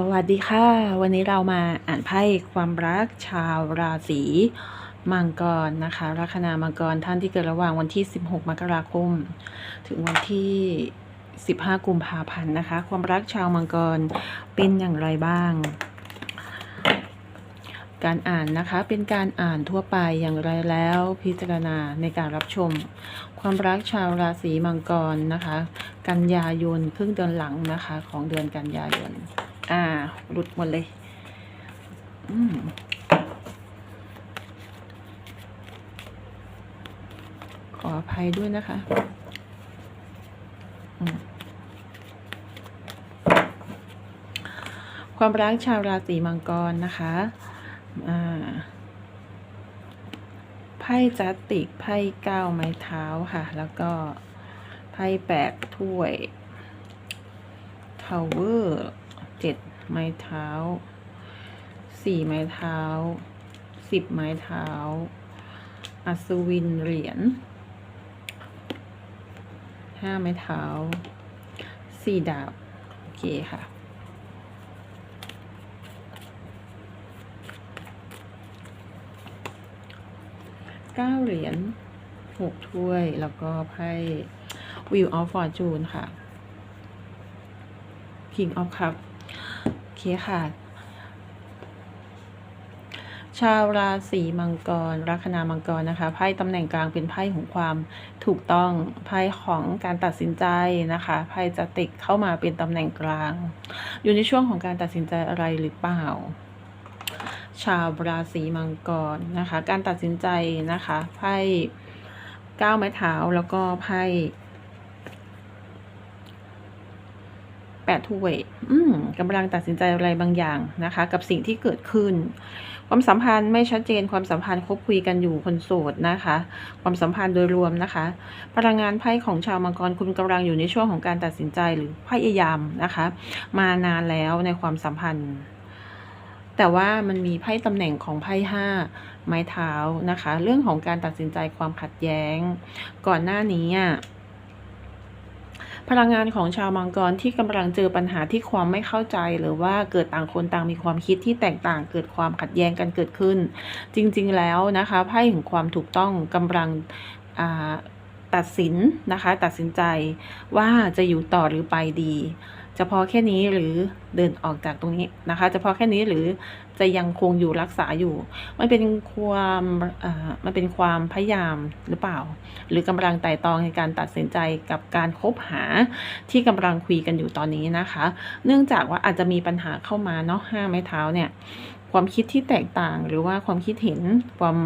สวัสดีค่ะ วันนี้เรามาอ่านไพ่ความรักชาวราศีมังกรนะคะ ลัคนามังกรท่านที่เกิดระหว่างวันที่ 16 มกราคม ถึงวันที่ 15 กุมภาพันธ์นะคะ ความรักชาวมังกรเป็นอย่างไรบ้าง การอ่านนะคะเป็นการอ่านทั่วไปอย่างไรแล้วพิจารณาในการรับชม ความรักชาวราศีมังกรนะคะ กันยายนครึ่งเดือนหลังนะคะ ของเดือนกันยายน อ่า หลุดหมดเลย อืมขออภัยด้วยนะคะความรักชาวราศีมังกรนะคะไพ่จัตติกไพ่เก้าไม้เท้าค่ะ แล้วก็ไพ่แปดถ้วยทาวเวอร์ เจ็ดไม้เท้าสี่ไม้เท้าสิบไม้เท้า อัศวินเหรียญห้าไม้เท้าสี่ดาบ โอเคค่ะ เก้าเหรียญหกถ้วย แล้วก็ไพ่ Wheel of Fortune ค่ะ King of Cup โอ เคค่ะ ชาวราศีมังกร ลัคนามังกรนะคะไพ่ตำแหน่งกลางเป็นไพ่ของความถูกต้องไพ่ของการตัดสินใจนะคะไพ่จะติกเข้ามาเป็นตำแหน่งกลาง อยู่ในช่วงของการตัดสินใจอะไรหรือเปล่าชาวราศีมังกรนะคะ การตัดสินใจนะคะไพ่ก้าวไม้เท้าแล้วก็ไพ่ แปดถ้วย อืมกำลังตัดสินใจอะไรบางอย่างนะคะ กับสิ่งที่เกิดขึ้น ความสัมพันธ์ไม่ชัดเจนความสัมพันธ์คบคุยกันอยู่คนโสดนะคะ ความสัมพันธ์โดยรวมนะคะ พลังงานไพ่ของชาวมังกรคุณกำลังอยู่ในช่วงของการตัดสินใจหรือพยายามนะคะ มานานแล้วในความสัมพันธ์แต่ว่ามันมีไพ่ตำแหน่งของไพ่ห้าไม้เท้านะคะ เรื่องของการตัดสินใจความขัดแย้ง ก่อนหน้านี้อะ พลังงานของชาวมังกรที่กำลังเจอปัญหาที่ความไม่เข้าใจ หรือว่าเกิดต่างคนต่างมีความคิดที่แตกต่างเกิดความขัดแย้งกันเกิดขึ้น จริงๆแล้วนะคะไพ่แห่งความถูกต้องกำลังตัดสินนะคะ ตัดสินใจว่าจะอยู่ต่อหรือไปดี จะพอแค่นี้หรือเดินออกจากตรงนี้นะคะ จะพอแค่นี้หรือจะยังคงอยู่รักษาอยู่ มันเป็นความมันเป็นความพยายามหรือเปล่า หรือกำลังไต่ตองในการตัดสินใจกับการคบหาที่กำลังคุยกันอยู่ตอนนี้นะคะ เนื่องจากว่าอาจจะมีปัญหาเข้ามาเนาะห้าไม้เท้าเนี่ยความคิดที่แตกต่างหรือว่าความคิดเห็นความ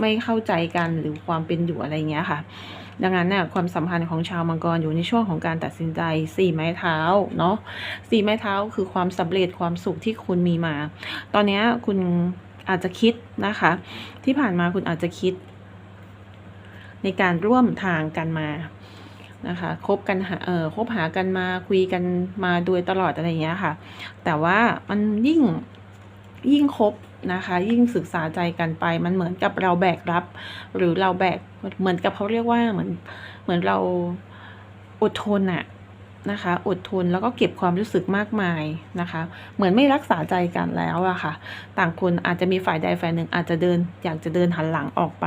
ไม่เข้าใจกันหรือความเป็นอยู่อะไรเงี้ยค่ะ ดังนั้นเนี่ยความสัมพันธ์ของชาวมังกรอยู่ในช่วงของการตัดสินใจสี่ไม้เท้าเนาะสี่ไม้เท้าคือความสำเร็จความสุขที่คุณมีมา ตอนนี้คุณอาจจะคิดนะคะ ที่ผ่านมาคุณอาจจะคิด ในการร่วมทางกันมานะคะคบกันหาเออคบหากันมาคุยกันมาโดยตลอดอะไรอย่างเงี้ยค่ะ แต่ว่ามันยิ่งยิ่งคบ นะคะ ยิ่งศึกษาใจกันไป มันเหมือนกับเราแบกรับ หรือเราแบกเหมือนกับเขาเรียกว่าเหมือนเหมือนเราอดทนอะนะคะ อดทนแล้วก็เก็บความรู้สึกมากมายนะคะ เหมือนไม่รักษาใจกันแล้วอะค่ะ ต่างคนอาจจะมีฝ่ายใดฝ่ายหนึ่งอาจจะเดิน อยากจะเดินหันหลังออกไป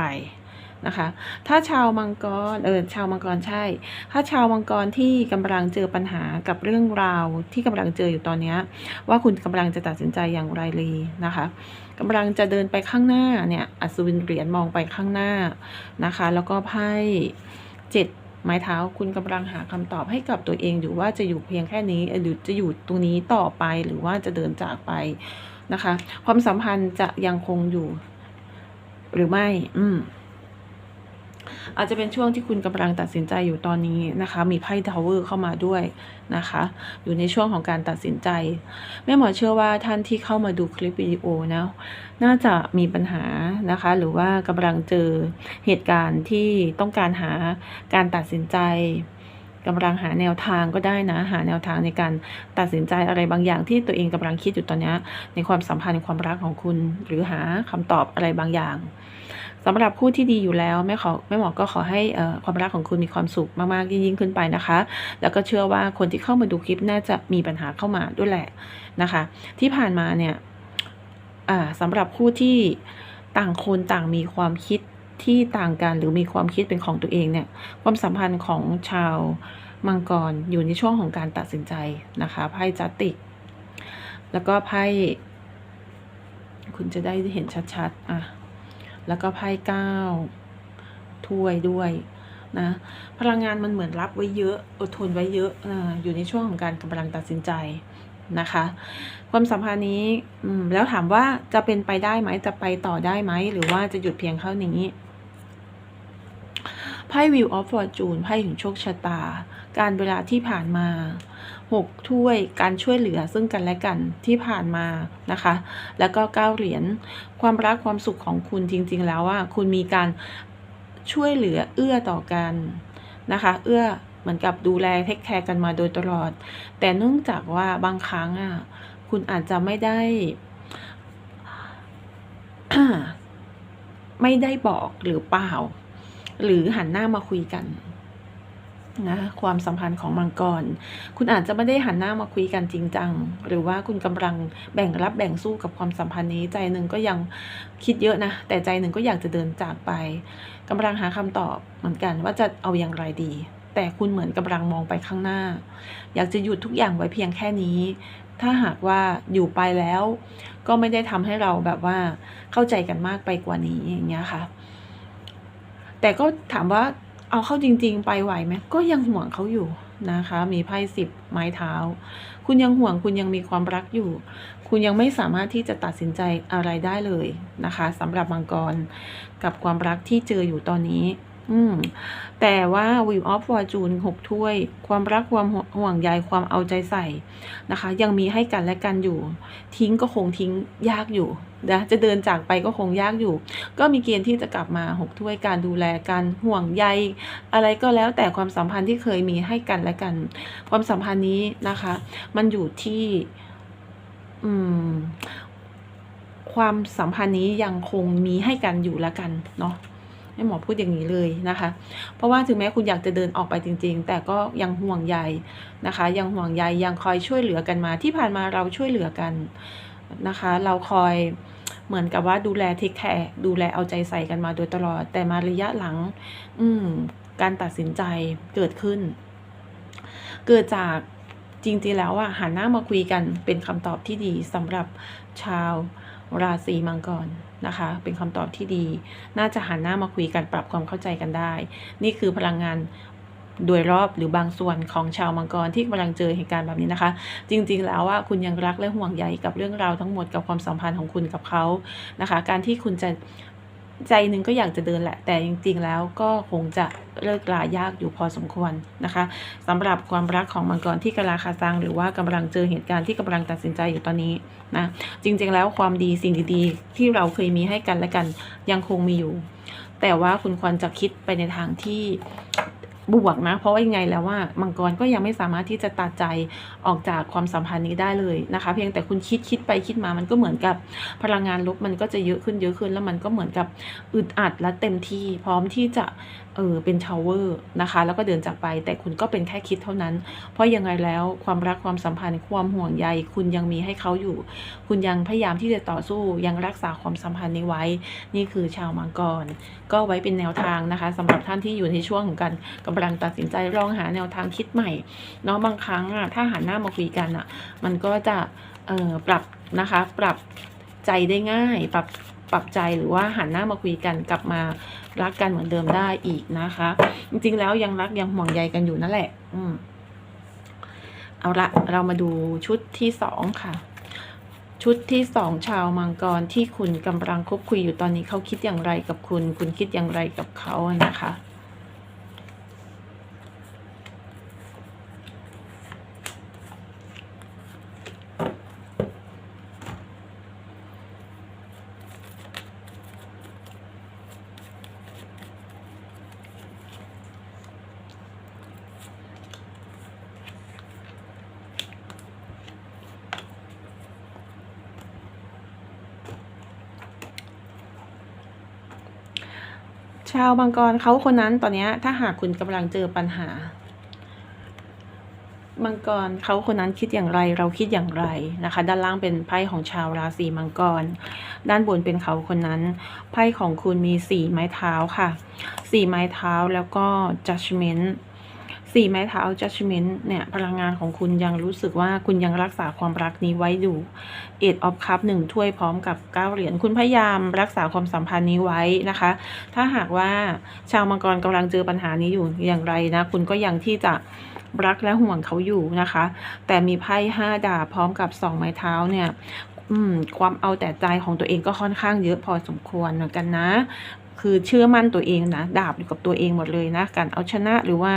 นะคะ ถ้าชาวมังกรเออชาวมังกรใช่ ถ้าชาวมังกรที่กำลังเจอปัญหากับเรื่องราวที่กำลังเจออยู่ตอนนี้ว่าคุณกำลังจะตัดสินใจอย่างไรเลยนะคะกำลังจะเดินไปข้างหน้าเนี่ยอัศวินเหรียญมองไปข้างหน้านะคะ แล้วก็ไพ่เจ็ดไม้เท้าคุณกำลังหาคำตอบให้กับตัวเองอยู่ว่าจะอยู่เพียงแค่นี้หรือจะอยู่ตรงนี้ต่อไปหรือว่าจะเดินจากไปนะคะ ความสัมพันธ์จะยังคงอยู่ หรือไม่ อืม อาจจะเป็นช่วงที่คุณกำลังตัดสินใจอยู่ตอนนี้นะคะ มีไพ่ทาวเวอร์เข้ามาด้วยนะคะ อยู่ในช่วงของการตัดสินใจแม่หมอเชื่อว่าท่านที่เข้ามาดูคลิปวิดีโอนะน่าจะมีปัญหานะคะ หรือว่ากำลังเจอเหตุการณ์ที่ต้องการหาการตัดสินใจกำลังหาแนวทางก็ได้นะ หาแนวทางในการตัดสินใจอะไรบางอย่างที่ตัวเองกำลังคิดอยู่ตอนนี้ในความสัมพันธ์ความรักของคุณ หรือหาคำตอบอะไรบางอย่าง สำหรับคู่ที่ดีอยู่แล้วแม่ขอแม่หมอก็ขอให้ความรักของคุณมีความสุขมากๆยิ่งขึ้นไปนะคะ แล้วก็เชื่อว่าคนที่เข้ามาดูคลิปน่าจะมีปัญหาเข้ามาด้วยแหละนะคะ ที่ผ่านมาเนี่ยอ่าสำหรับคู่ที่ต่างคนต่างมีความคิดที่ต่างกันหรือมีความคิดเป็นของตัวเองเนี่ย ความสัมพันธ์ของชาวมังกรอยู่ในช่วงของการตัดสินใจนะคะไพ่จัตติก แล้วก็ไพ่คุณจะได้เห็นชัดๆ อะ แล้วก็ไพ่เก้าถ้วยด้วยนะพลังงานมันเหมือนรับไว้เยอะอดทนไว้เยอะอาอยู่ในช่วงของการกำลังตัดสินใจนะคะ ความสัมพันธ์นี้แล้วถามว่าจะเป็นไปได้ไหมจะไปต่อได้ไหม หรือว่าจะหยุดเพียงเท่านี้ไพ่ Wheel of Fortune ไพ่ถึงโชคชะตา การเวลาที่ผ่านมา หกถ้วยการช่วยเหลือซึ่งกันและกันที่ผ่านมานะคะ แล้วก็เก้าเหรียญความรักความสุขของคุณจริง ๆ แล้วว่าคุณมีการช่วยเหลือเอื้อต่อกันนะคะ เอื้อเหมือนกับดูแลเทคแคร์กันมาโดยตลอด แต่เนื่องจากว่าบางครั้งอะคุณอาจจะไม่ได้ ไม่ได้บอกหรือเปล่า หรือหันหน้ามาคุยกัน นะความสัมพันธ์ของมังกร คุณอาจจะไม่ได้หันหน้ามาคุยกันจริงจัง หรือว่าคุณกำลังแบ่งรับแบ่งสู้กับความสัมพันธ์นี้ใจหนึ่งก็ยังคิดเยอะนะ แต่ใจหนึ่งก็อยากจะเดินจากไปกำลังหาคำตอบเหมือนกันว่าจะเอาอย่างไรดี แต่คุณเหมือนกำลังมองไปข้างหน้า อยากจะหยุดทุกอย่างไว้เพียงแค่นี้ ถ้าหากว่าอยู่ไปแล้ว ก็ไม่ได้ทำให้เราแบบว่าเข้าใจกันมากไปกว่านี้อย่างเงี้ยค่ะ แต่ก็ถามว่า เอาเข้าจริง ๆ ไปไหวไหมก็ยังห่วงเขาอยู่นะคะ มีไพ่สิบไม้เท้า คุณยังห่วงคุณยังมีความรักอยู่ คุณยังไม่สามารถที่จะตัดสินใจอะไรได้เลยนะคะสำหรับมังกรกับความรักที่เจออยู่ตอนนี้ อืม แต่ว่า Wheel of Fortune หกถ้วย ความรักความห่วงใยความเอาใจใส่นะคะ ยังมีให้กันและกันอยู่ ทิ้งก็คงทิ้งยากอยู่นะจะเดินจากไปก็คงยากอยู่ ก็มีเกณฑ์ที่จะกลับมาหกถ้วยการดูแลการห่วงใย อะไรก็แล้วแต่ความสัมพันธ์ที่เคยมีให้กันและกัน ความสัมพันธ์นี้นะคะ มันอยู่ที่ อืมความสัมพันธ์นี้ยังคงมีให้กันอยู่ละกันเนาะ ให้หมอพูดอย่างนี้เลยนะคะ เพราะว่าถึงแม้คุณอยากจะเดินออกไปจริง ๆ แต่ก็ยังห่วงใยนะคะ ยังห่วงใยยังคอยช่วยเหลือกันมา ที่ผ่านมาเราช่วยเหลือกันนะคะ เราคอยเหมือนกับว่าดูแลเทคแคร์ดูแลเอาใจใส่กันมาโดยตลอด แต่มาระยะหลัง อืมการตัดสินใจเกิดขึ้น เกิดจากจริงๆแล้วอะหันหน้ามาคุยกันเป็นคำตอบที่ดีสำหรับชาวราศีมังกร นะคะ เป็นคำตอบที่ดี น่าจะหันหน้ามาคุยกันปรับความเข้าใจกันได้ นี่คือพลังงานโดยรอบหรือบางส่วนของชาวมังกรที่กำลังเจอเหตุการณ์แบบนี้นะคะ จริงๆแล้วว่าคุณยังรักและห่วงใยกับเรื่องราวทั้งหมดกับความสัมพันธ์ของคุณกับเขานะคะ การที่คุณจะ ใจหนึ่งก็อยากจะเดินแหละ แต่จริงๆแล้วก็คงจะเลิกลายากอยู่พอสมควรนะคะสำหรับความรักของมังกรที่กำลังคาซังหรือว่ากำลังเจอเหตุการณ์ที่กำลังตัดสินใจอยู่ตอนนี้นะจริงๆแล้วความดีสิ่งดีๆ ที่เราเคยมีให้กันและกันยังคงมีอยู่ แต่ว่าคุณควรจะคิดไปในทางที่ บวกนะ เพราะว่ายังไงแล้วว่ามังกรก็ยังไม่สามารถที่จะตัดใจออกจากความสัมพันธ์นี้ได้เลยนะคะ เพียงแต่คุณคิดคิดไปคิดมามันก็เหมือนกับพลังงานลบมันก็จะเยอะขึ้นเยอะขึ้น แล้วมันก็เหมือนกับอึดอัดและเต็มที่พร้อมที่จะเออเป็นชาวเวอร์นะคะ แล้วก็เดินจากไป แต่คุณก็เป็นแค่คิดเท่านั้น เพราะยังไงแล้วความรักความสัมพันธ์ความห่วงใย คุณยังมีให้เขาอยู่ คุณยังพยายามที่จะต่อสู้ยังรักษาความสัมพันธ์นี้ไว้ นี่คือชาวมังกร ก็ไว้เป็นแนวทางนะคะสำหรับท่านที่อยู่ในช่วงของการกำลังตัดสินใจลองหาแนวทางคิดใหม่เนาะบางครั้งอะถ้าหันหน้ามาคุยกันอะ มันก็จะเอ่อปรับนะคะ ปรับใจได้ง่าย ปรับปรับใจหรือว่าหันหน้ามาคุยกันกลับมารักกันเหมือนเดิมได้อีกนะคะ จริงๆแล้วยังรักยังห่วงใยกันอยู่นั่นแหละ อืมเอาละเรามาดูชุดที่สองค่ะ ชุดที่สองชาวมังกรที่คุณกำลังคบคุยอยู่ตอนนี้เขาคิดอย่างไรกับคุณ คุณคิดอย่างไรกับเขานะคะ ชาวมังกรเขาคนนั้นตอนนี้ถ้าหากคุณกำลังเจอปัญหามังกรเขาคนนั้นคิดอย่างไรเราคิดอย่างไรนะคะ ด้านล่างเป็นไพ่ของชาวราศีมังกร ด้านบนเป็นเขาคนนั้นไพ่ของคุณมีสี่ไม้เท้าค่ะสี่ไม้เท้าแล้วก็ judgment สี่ไม้เท้า judgment เนี่ยพลังงานของคุณยังรู้สึกว่าคุณยังรักษาความรักนี้ไว้อยู่ eight of cup หนึ่งถ้วยพร้อมกับเก้าเหรียญคุณพยายามรักษาความสัมพันธ์นี้ไว้นะคะ ถ้าหากว่าชาวมังกรกำลังเจอปัญหานี้อยู่อย่างไรนะ คุณก็ยังที่จะรักและห่วงเขาอยู่นะคะ แต่มีไพ่ห้าดาบพร้อมกับสองไม้เท้าเนี่ยอืมความเอาแต่ใจของตัวเองก็ค่อนข้างเยอะพอสมควรเหมือนกันนะ คือเชื่อมั่นตัวเองนะ ดาบอยู่กับตัวเองหมดเลยนะ การเอาชนะหรือว่า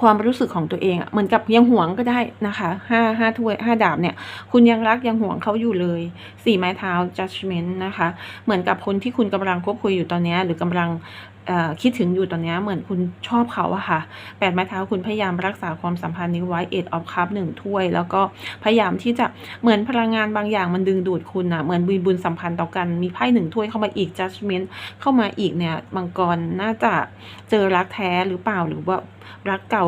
ความรู้สึกของตัวเองอะเหมือนกับยังหวงก็ได้นะคะห้าห้าถ้วยห้าดาบเนี่ย คุณยังรักยังหวงเขาอยู่เลยสี่ไม้เท้า judgment นะคะ เหมือนกับคนที่คุณกำลังคบคุยอยู่ตอนนี้ หรือกำลัง คิดถึงอยู่ตอนนี้เหมือนคุณชอบเขาอะค่ะแปดไม้เท้าคุณพยายามรักษาความสัมพันธ์นี้ไว้ eight of cup หนึ่งถ้วย แล้วก็พยายามที่จะเหมือนพลังงานบางอย่างมันดึงดูดคุณอะเหมือนบุญบุญสัมพันธ์ต่อกันมีไพ่หนึ่งถ้วยเข้ามาอีก judgment เข้ามาอีกเนี่ยมังกรน่าจะเจอรักแท้หรือเปล่าหรือว่ารักเก่า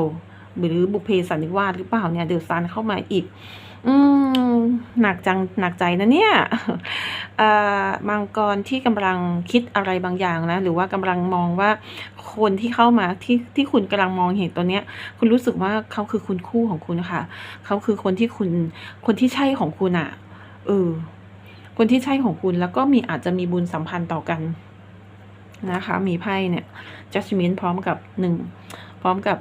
หรือบุพเพสันนิวาสหรือเปล่าเนี่ยเดือดซันเข้ามาอีก อืม หนักจังหนักใจนะเนี่ยมังกรที่กำลังคิดอะไรบางอย่างนะ หรือว่ากำลังมองว่าคนที่เข้ามาที่ที่คุณกำลังมองเห็นตัวเนี้ย คุณรู้สึกว่าเขาคือคุณคู่ของคุณค่ะ เขาคือคนที่คุณ คนที่ใช่ของคุณอะเออ คนที่ใช่ของคุณแล้วก็มีอาจจะมีบุญสัมพันธ์ต่อกันนะคะ มีไพ่เนี่ย judgment พร้อมกับหนึ่งพร้อมกับ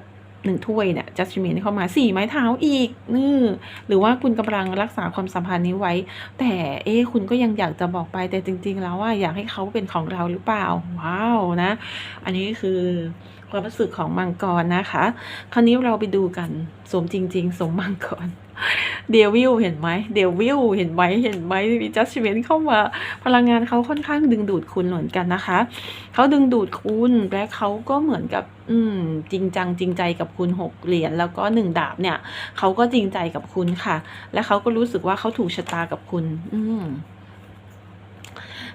หนึ่งถ้วยเนี่ย judgment เข้ามาสี่ไม้เท้าอีกนี่หรือว่าคุณกำลังรักษาความสัมพันธ์นี้ไว้ แต่เอ๊คุณก็ยังอยากจะบอกไปแต่จริง ๆ แล้วว่าอยากให้เขาเป็นของเราหรือเปล่า ว้าวนะ อันนี้คือความรู้สึกของมังกรนะคะ คราวนี้เราไปดูกันสมจริง ๆ สมมังกร เดวิลเห็นไหมเดวิลเห็นไหมเห็นไหมมีจัสเ m นเข้ามาพลังงานเขาค่อนข้างดึงดูดคุณเหมือนกันนะคะเขาดึงดูดคุณและเขาก็เหมือนกับอืมจริงจังจริงใจกับคุณหกเหรียญแล้วก็หนึ่งดาบเนี่ยเขาก็จริงใจกับคุณค่ะ และเขาก็รู้สึกว่าเขาถูกชะตากับคุณ อืม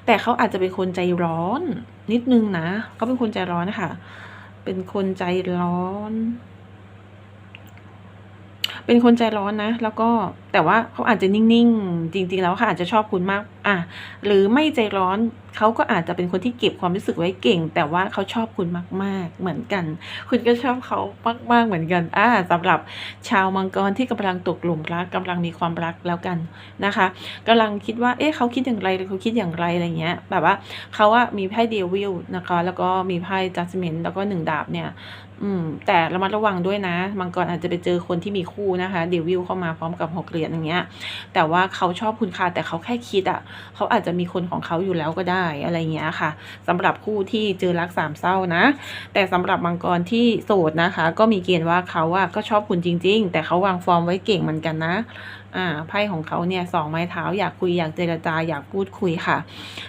แต่เขาอาจจะเป็นคนใจร้อน นิดนึงนะเขาเป็นคนใจร้อนนะคะเป็นคนใจร้อน เป็นคนใจร้อนนะ แล้วก็แต่ว่าเขาอาจจะนิ่งๆ จริง ๆ แล้วเขาอาจจะชอบคุณมาก อะ หรือไม่ใจร้อนเขาก็อาจจะเป็นคนที่เก็บความรู้สึกไว้เก่ง แต่ว่าเขาชอบคุณมาก ๆ เหมือนกัน คุณก็ชอบเขามากๆเหมือนกันอ่าสำหรับชาวมังกรที่กำลังตกหลุมรักกำลังมีความรักแล้วกันนะคะกำลังคิดว่าเอ๊ะเขาคิดอย่างไรหรือเขาคิดอย่างไรอะไรเงี้ย แบบว่าเขาว่ามีไพ่เดวิลนะคะ แล้วก็มีไพ่จัสมินแล้วก็หนึ่งดาบเนี่ย อืม แต่ระมัดระวังด้วยนะ มังกรอาจจะไปเจอคนที่มีคู่นะคะเดวิลเข้ามาพร้อมกับหกเหรียญอย่างเงี้ย แต่ว่าเขาชอบคุณค่ะแต่เขาแค่คิดอะเขาอาจจะมีคนของเขาอยู่แล้วก็ได้อะไรเงี้ยค่ะสำหรับคู่ที่เจอรักสามเศร้านะ แต่สำหรับมังกรที่โสดนะคะ ก็มีเกณฑ์ว่าเขาอะก็ชอบคุณจริง ๆ แต่เขาวางฟอร์มไว้เก่งเหมือนกันนะ อ่าไพ่ของเขาเนี่ยสองไม้เท้าอยากคุยอยากเจรจาอยากพูดคุยค่ะ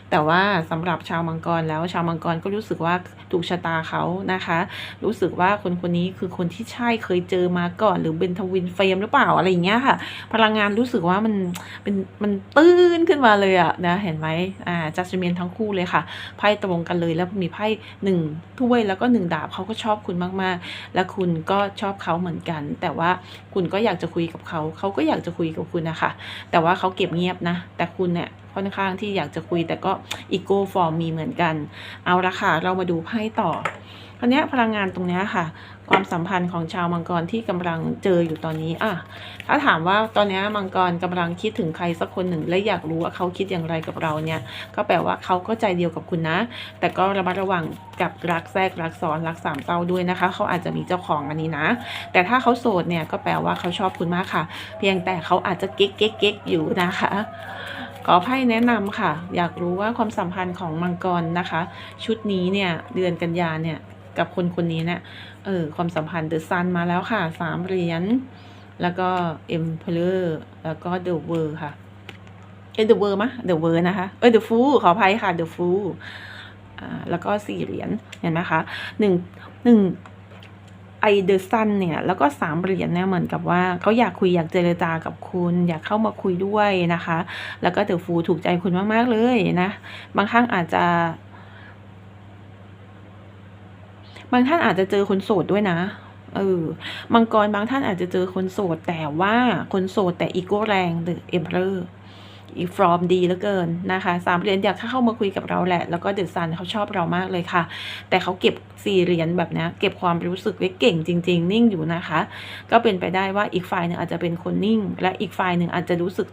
แต่ว่าสำหรับชาวมังกรแล้วชาวมังกรก็รู้สึกว่าถูกชะตาเขานะคะ รู้สึกว่าคนคนนี้คือคนที่ใช่เคยเจอมาก่อน หรือเป็นทวินเฟรมหรือเปล่าอะไรอย่างเงี้ยค่ะ พลังงานรู้สึกว่ามันเป็นมันตื้นขึ้นมาเลยอะนะเห็นไหมอ่าจัสมินทั้งคู่เลยค่ะไพ่ตรงกันเลยแล้วมีไพ่หนึ่งถ้วยแล้วก็หนึ่งดาบเขาก็ชอบคุณมากๆ และคุณก็ชอบเขาเหมือนกัน แต่ว่าคุณก็อยากจะคุยกับเขาเขาก็อยากจะคุยกับคุณนะคะ แต่ว่าเขาเก็บเงียบนะ แต่คุณเนี่ยค่อนข้างที่อยากจะคุยแต่ก็อีโก้ฟอร์มมีเหมือนกัน เอาละค่ะ เรามาดูไพ่ต่อคราวนี้พลังงานตรงนี้ค่ะ ความสัมพันธ์ของชาวมังกรที่กำลังเจออยู่ตอนนี้อะถ้าถามว่าตอนนี้มังกรกำลังคิดถึงใครสักคนหนึ่ง และอยากรู้ว่าเขาคิดอย่างไรกับเราเนี่ย ก็แปลว่าเขาก็ใจเดียวกับคุณนะ แต่ก็ระมัดระวังกับรักแทรกรักซ้อนรักสามเศร้าด้วยนะคะ เขาอาจจะมีเจ้าของอันนี้นะ แต่ถ้าเขาโสดเนี่ยก็แปลว่าเขาชอบคุณมากค่ะ เพียงแต่เขาอาจจะเก๊กเก๊กเก๊กอยู่นะคะขอไพ่แนะนำค่ะ อยากรู้ว่าความสัมพันธ์ของมังกรนะคะ ชุดนี้เนี่ยเดือนกันยาเนี่ยกับคนคนนี้เนี่ย เออความสัมพันธ์เดอะซันมาแล้วค่ะสามเหรียญแล้วก็เอ็มเพลอร์แล้วก็เดอะเวอร์ค่ะ เอเดอะเวอร์มะเดอะเวอร์นะคะ เอ้ยเดอะฟูขออภัยค่ะเดอะฟูอ่าแล้วก็สี่เหรียญเห็นไหมคะหนึ่งหนึ่งไอเดอร์ซันเนี่ย แล้วก็สามเหรียญเนี่ยเหมือนกับว่าเขาอยากคุยอยากเจรจากับคุณ อยากเข้ามาคุยด้วยนะคะ แล้วก็เดอะฟูถูกใจคุณมาก ๆ เลยนะ บางครั้งอาจจะ บางท่านอาจจะเจอคนโสดด้วยนะเออมังกรบางท่านอาจจะเจอคนโสด แต่ว่าคนโสดแต่อีโก้แรงเดอเอ็มเพอร์อีฟรอมดีเหลือเกินนะคะสามเหรียญอยากเข้ามาคุยกับเราแหละ แล้วก็เดอะซันเขาชอบเรามากเลยค่ะ แต่เขาเก็บสี่เหรียญแบบนี้เก็บความรู้สึกไว้เก่งจริง ๆ นิ่งอยู่นะคะ ก็เป็นไปได้ว่าอีกฝ่ายหนึ่งอาจจะเป็นคนนิ่ง และอีกฝ่ายหนึ่งอาจจะรู้สึก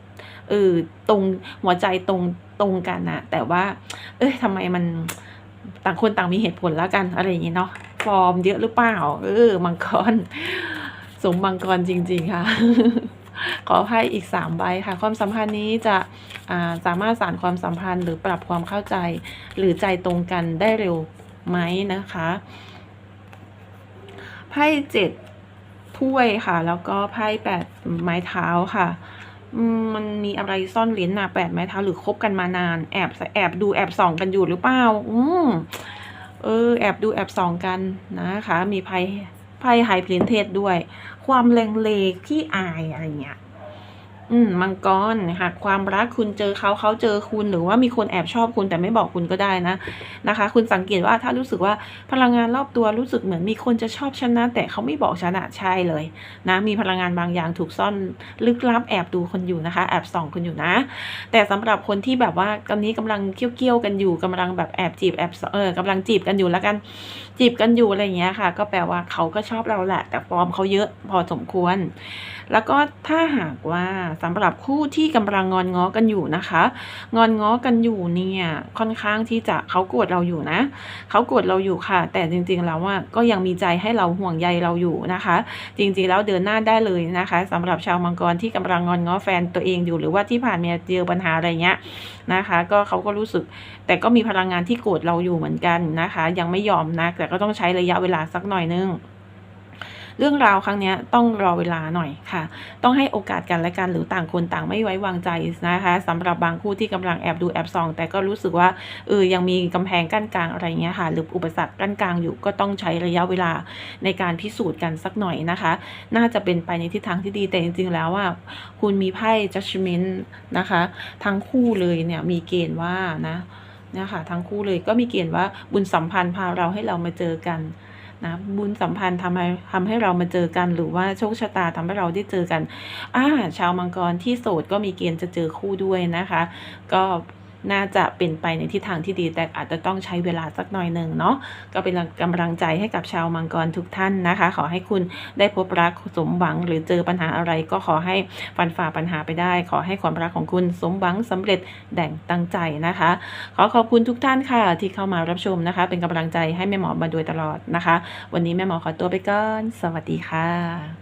เออตรงหัวใจตรงตรงกันนะแต่ว่า เอ้ยทำไมมันต่างคนต่างมีเหตุผลแล้วกันอะไรอย่างนี้เนาะ ฟอร์มเยอะหรือเปล่า เออ มังกร สมมังกรจริง ๆ ค่ะ ขอให้อีกสามใบค่ะ ความสัมพันธ์นี้จะาสามารถสานความสัมพันธ์หรือปรับความเข้าใจ หรือใจตรงกันได้เร็วไหมนะคะไพ่เจ็ดถ้วยค่ะ แล้วก็ไพ่แปดไม้เท้าค่ะมันมีอะไรซ่อนเลนหนาแปดไม้เท้าหรือคบกันมานาน แอบแอบดูแอบส่องกันอยู่หรือเปล่า อืม เออ แอบดูแอบส่องกันนะคะ มีไพ่ไพ่ไฮพลินเทสด้วย ความเลงเลที่อายอะไรเงี้ย อืมมังกรหากความรักคุณเจอเขาเขาเจอคุณหรือว่ามีคนแอบชอบคุณแต่ไม่บอกคุณก็ได้นะนะคะ คุณสังเกตว่าถ้ารู้สึกว่าพลังงานรอบตัวรู้สึกเหมือนมีคนจะชอบฉันนะแต่เขาไม่บอกฉันอะใช่เลยนะมีพลังงานบางอย่างถูกซ่อนลึกลับแอบดูคนอยู่นะคะ แอบส่องคนอยู่นะ แต่สำหรับคนที่แบบว่าตอนนี้กำลังเคี้ยวๆกันอยู่กำลังแบบแอบจีบแอบเออกำลังจีบกันอยู่แล้วกันจีบกันอยู่อะไรอย่างเงี้ยค่ะ ก็แปลว่าเขาก็ชอบเราแหละแต่ฟอร์มเขาเยอะพอสมควร แล้วก็ถ้าหากว่าสำหรับคู่ที่กำลังงอนง้อกันอยู่นะคะ งอนง้อกันอยู่เนี่ยค่อนข้างที่จะเขาโกรธเราอยู่นะเขาโกรธเราอยู่ค่ะ แต่จริงๆแล้วว่าก็ยังมีใจให้เราห่วงใยเราอยู่นะคะ จริงๆแล้วเดินหน้าได้เลยนะคะสำหรับชาวมังกรที่กำลังงอนง้อแฟนตัวเองอยู่หรือว่าที่ผ่านมาเจอปัญหาอะไรเงี้ยนะคะ ก็เขาก็รู้สึก แต่ก็มีพลังงานที่โกรธเราอยู่เหมือนกันนะคะ ยังไม่ยอมนะแต่ก็ต้องใช้ระยะเวลาสักหน่อยนึง เรื่องราวครั้งนี้ต้องรอเวลาหน่อยค่ะ ต้องให้โอกาสกันและกันหรือต่างคนต่างไม่ไว้วางใจนะคะสำหรับบางคู่ที่กำลังแอบดูแอบส่อง แต่ก็รู้สึกว่าเออยังมีกำแพงกั้นกลางอะไรเงี้ยค่ะ หรืออุปสรรคกั้นกลางอยู่ก็ต้องใช้ระยะเวลาในการพิสูจน์กันสักหน่อยนะคะ น่าจะเป็นไปในทิศทางที่ดีแต่จริงๆแล้วว่า คุณมีไพ่ judgment นะคะทั้งคู่เลยเนี่ยมีเกณฑ์ว่านะนะคะทั้งคู่เลยก็มีเกณฑ์ว่าบุญสัมพันธ์พาเราให้เรามาเจอกัน นะบุญสัมพันธ์ทำให้ทำให้เรามาเจอกัน หรือว่าโชคชะตาทำให้เราได้เจอกันอ่าชาวมังกรที่โสดก็มีเกณฑ์จะเจอคู่ด้วยนะคะ ก็ น่าจะเป็นไปในทิศทางที่ดี แต่อาจจะต้องใช้เวลาสักหน่อยหนึ่งเนาะก็เป็นกำลังใจให้กับชาวมังกรทุกท่านนะคะ ขอให้คุณได้พบรักสมหวัง หรือเจอปัญหาอะไรก็ขอให้ฟันฝ่าปัญหาไปได้ ขอให้ความรักของคุณสมหวังสำเร็จแด่งตั้งใจนะคะ ขอขอบคุณทุกท่านค่ะ ที่เข้ามารับชมนะคะ เป็นกำลังใจให้แม่หมอมาโดยตลอดนะคะ วันนี้แม่หมอขอตัวไปก่อน สวัสดีค่ะ